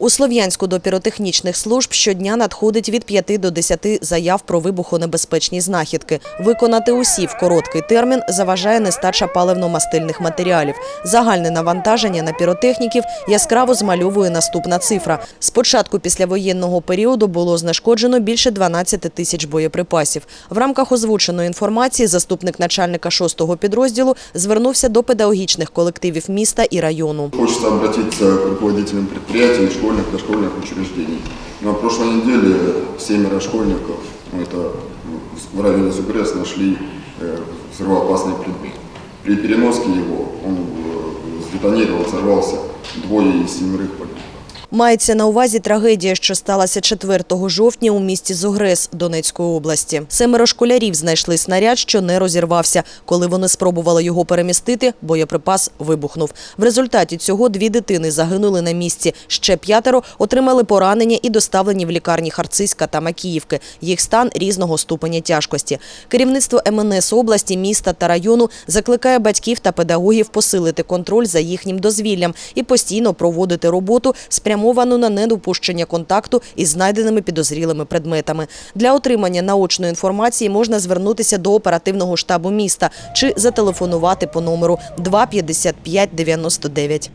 У Слов'янську до піротехнічних служб щодня надходить від 5 до 10 заяв про вибухонебезпечні знахідки. Виконати усі в короткий термін заважає нестача паливно-мастильних матеріалів. Загальне навантаження на піротехніків яскраво змальовує наступна цифра. Спочатку післявоєнного періоду було знешкоджено більше 12 тисяч боєприпасів. В рамках озвученої інформації заступник начальника 6-го підрозділу звернувся до педагогічних колективів міста і району. Хочется обратиться к руководителям предприятий, школьных, дошкольных учреждений. На прошлой неделе семеро школьников, ну, это в районе Зубрес, нашли э, взрывоопасный предмет. При переноске его он э, сдетонировал, взорвался, двое из семерых погибли. Мається на увазі трагедія, що сталася 4 жовтня у місті Зогрес Донецької області. Семеро школярів знайшли снаряд, що не розірвався. Коли вони спробували його перемістити, боєприпас вибухнув. В результаті цього дві дитини загинули на місці. Ще п'ятеро отримали поранення і доставлені в лікарні Харциська та Макіївки. Їх стан різного ступеня тяжкості. Керівництво МНС області, міста та району закликає батьків та педагогів посилити контроль за їхнім дозвіллям і постійно проводити роботу, спрямовану на недопущення контакту із знайденими підозрілими предметами. Для отримання наочної інформації можна звернутися до оперативного штабу міста чи зателефонувати по номеру 2 55 99.